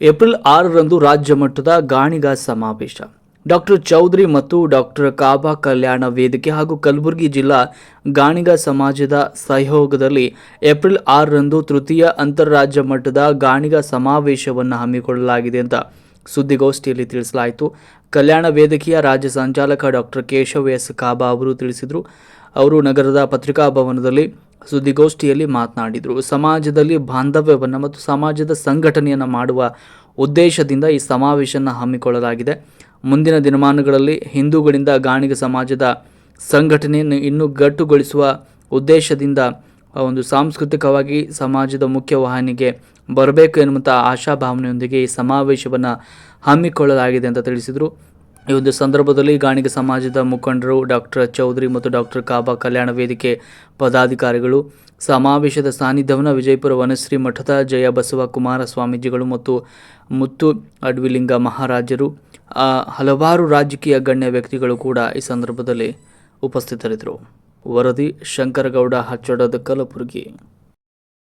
April ಆರರಂದು ರಾಜ್ಯ ಮಟ್ಟದ ಗಾಣಿಗ ಸಮಾವೇಶ. ಡಾಕ್ಟರ್ ಚೌಧರಿ ಮತ್ತು ಡಾಕ್ಟರ್ ಕಾಬಾ ಕಲ್ಯಾಣ ವೇದಿಕೆ ಹಾಗೂ ಕಲಬುರಗಿ ಜಿಲ್ಲಾ ಗಾಣಿಗ ಸಮಾಜದ ಸಹಯೋಗದಲ್ಲಿ ಏಪ್ರಿಲ್ ಆರರಂದು ತೃತೀಯ ಅಂತಾರಾಜ್ಯ ಮಟ್ಟದ ಗಾಣಿಗ ಸಮಾವೇಶವನ್ನು ಹಮ್ಮಿಕೊಳ್ಳಲಾಗಿದೆ ಅಂತ ಸುದ್ದಿಗೋಷ್ಠಿಯಲ್ಲಿ ತಿಳಿಸಲಾಯಿತು. ಕಲ್ಯಾಣ ವೇದಿಕೆಯ ರಾಜ್ಯ ಸಂಚಾಲಕ ಡಾಕ್ಟರ್ ಕೇಶವ್ ಎಸ್ ಕಾಬಾ ಅವರು ತಿಳಿಸಿದರು. ಅವರು ನಗರದ ಪತ್ರಿಕಾ ಭವನದಲ್ಲಿ ಸುದ್ದಿಗೋಷ್ಠಿಯಲ್ಲಿ ಮಾತನಾಡಿದರು. ಸಮಾಜದಲ್ಲಿ ಬಾಂಧವ್ಯವನ್ನು ಮತ್ತು ಸಮಾಜದ ಸಂಘಟನೆಯನ್ನು ಮಾಡುವ ಉದ್ದೇಶದಿಂದ ಈ ಸಮಾವೇಶವನ್ನು ಹಮ್ಮಿಕೊಳ್ಳಲಾಗಿದೆ. ಮುಂದಿನ ದಿನಮಾನಗಳಲ್ಲಿ ಹಿಂದೂಗಳಿಂದ ಗಾಣಿಗ ಸಮಾಜದ ಸಂಘಟನೆಯನ್ನು ಇನ್ನೂ ಗಟ್ಟುಗೊಳಿಸುವ ಉದ್ದೇಶದಿಂದ ಒಂದು ಸಾಂಸ್ಕೃತಿಕವಾಗಿ ಸಮಾಜದ ಮುಖ್ಯವಾಹಿನಿಗೆ ಬರಬೇಕು ಎನ್ನುವಂಥ ಆಶಾಭಾವನೆಯೊಂದಿಗೆ ಈ ಸಮಾವೇಶವನ್ನು ಹಮ್ಮಿಕೊಳ್ಳಲಾಗಿದೆ ಅಂತ ತಿಳಿಸಿದರು. ಈ ಒಂದು ಸಂದರ್ಭದಲ್ಲಿ ಗಾಣಿಗ ಸಮಾಜದ ಮುಖಂಡರು ಡಾಕ್ಟರ್ ಚೌಧರಿ ಮತ್ತು ಡಾಕ್ಟರ್ ಕಾಬಾ ಕಲ್ಯಾಣ ವೇದಿಕೆ ಪದಾಧಿಕಾರಿಗಳು, ಸಮಾವೇಶದ ಸಾನ್ನಿಧ್ಯವನ್ನು ವಿಜಯಪುರ ವನಶ್ರೀ ಮಠದ ಜಯ ಬಸವ ಕುಮಾರ ಸ್ವಾಮೀಜಿಗಳು ಮತ್ತು ಮುತ್ತು ಅಡ್ವಿಲಿಂಗ ಮಹಾರಾಜರು ಹಲವಾರು ರಾಜಕೀಯ ಗಣ್ಯ ವ್ಯಕ್ತಿಗಳು ಕೂಡ ಈ ಸಂದರ್ಭದಲ್ಲಿ ಉಪಸ್ಥಿತರಿದ್ದರು. ವರದಿ ಶಂಕರಗೌಡ, ಹಚ್ಚಡದ ಕಲಬುರಗಿ.